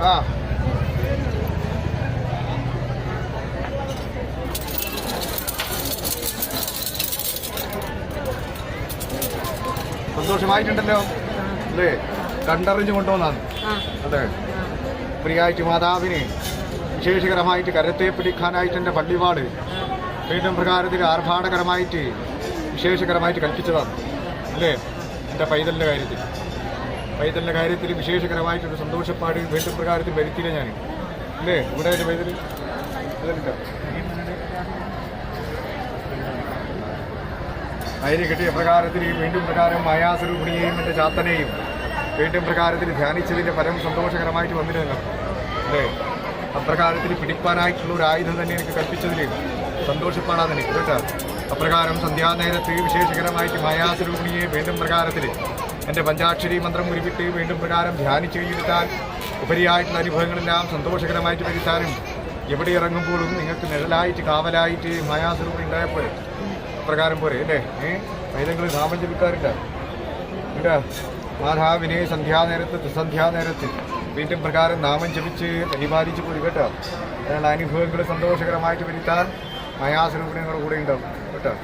ആ. സന്തോഷമായിട്ടുണ്ടല്ലോ. അല്ലേ? കണ്ടറിഞ്ഞു കൊണ്ടുവന്നാണ് അതെ. പ്രിയായിട്ട് മാതാവിനെ വിശേഷകരമായിട്ട് കരത്തെ പിടിക്കാനായിട്ട് എന്റെ പള്ളിപാട് വീണ്ടും പ്രകാരത്തിൽ ആർഭാടകരമായിട്ട് വിശേഷകരമായിട്ട് കൽപ്പിച്ചതാണ്. അല്ലേ? എന്റെ പൈതലിന്റെ കാര്യത്തിൽ. പൈതലിന്റെ കാര്യത്തിൽ വിശേഷകരമായിട്ടൊരു സന്തോഷപ്പാട് വീണ്ടും പ്രകാരത്തിൽ വരുത്തിയില്ല ഞാൻ അല്ലേ? ഇവിടെ ഒരു പൈതൽ അതിന് കിട്ടിയ പ്രകാരത്തിൽ വീണ്ടും പ്രകാരം മായാസ്വരൂപിണിയെയും എന്റെ ചാത്തനെയും വീണ്ടും പ്രകാരത്തിൽ ധ്യാനിച്ചതിന്റെ പരം സന്തോഷകരമായിട്ട് വന്നിരുന്നു. അല്ലേ? അപ്രകാരത്തിൽ പിടിപ്പാനായിട്ടുള്ള ഒരു ആയുധം തന്നെ എനിക്ക് കൽപ്പിച്ചതിൽ സന്തോഷപ്പാടാണ് എനിക്ക്. കേട്ടോ? അപ്രകാരം സന്ധ്യാനേരത്ത് വിശേഷകരമായിട്ട് മായാസ്വരൂപിണിയെ വീണ്ടും പ്രകാരത്തിൽ എന്റെ പഞ്ചാക്ഷരി മന്ത്രം ഉരുവിട്ട് വീണ്ടും പ്രകാരം ധ്യാനിച്ച് കൈയെടുത്താൽ ഉപരിയായിട്ടുള്ള അനുഭവങ്ങളെല്ലാം സന്തോഷകരമായിട്ട് വരുത്താനും എവിടെ ഇറങ്ങുമ്പോഴും നിങ്ങൾക്ക് നിഴലായിട്ട് കാവലായിട്ട് മായാസ്വരൂപിണി ഉണ്ടായപ്പോൾ പ്രകാരം പോരെ അല്ലേ? ഏഹ് പൈതങ്ങൾ നാമം ജപിക്കാറില്ല കേട്ടാ മാധാവിനെ സന്ധ്യാനേരത്ത് ത്രിസന്ധ്യാനേരത്ത് വീണ്ടും പ്രകാരം നാമം ജപിച്ച് പരിപാലിച്ച് പോയി കേട്ടോ. അതിനുള്ള അനുഭവങ്ങൾ സന്തോഷകരമായിട്ട് വരുത്താൻ മായാസ്വരൂപിണങ്ങളുടെ കൂടെ ഉണ്ടാവും. കേട്ടോ?